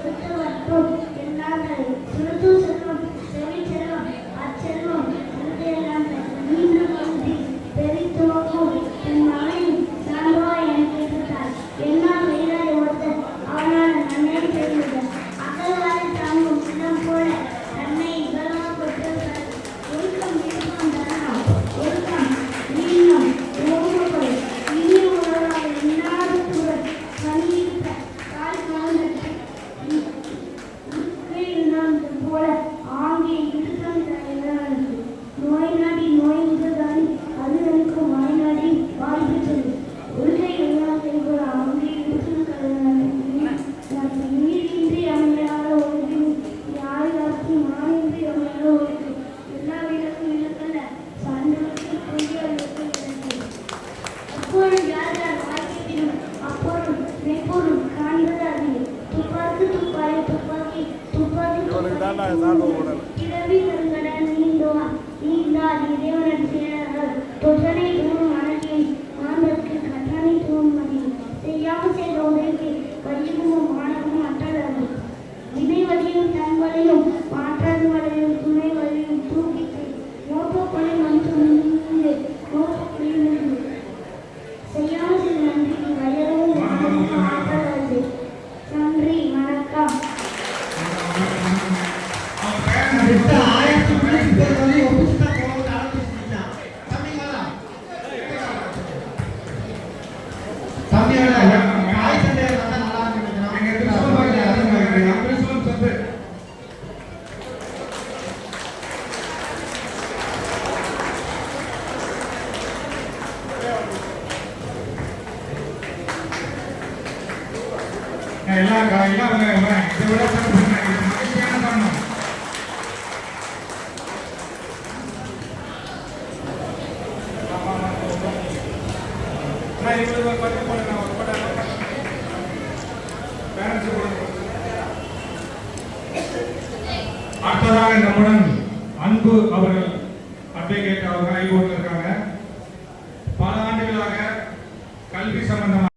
Thank you. அவனுக்கு தான் நான் சால்வ் பண்ணணும் எல்லா காயெல்லாம் இதை விட இவ்வளவு பார்த்து போனேன் அடுத்ததாக நம்முடன் அன்பு அவர்கள் அட்வொகேட் அவர்கள் ஆய்வு இருக்காங்க. பல ஆண்டுகளாக கல்வி சம்பந்தமாக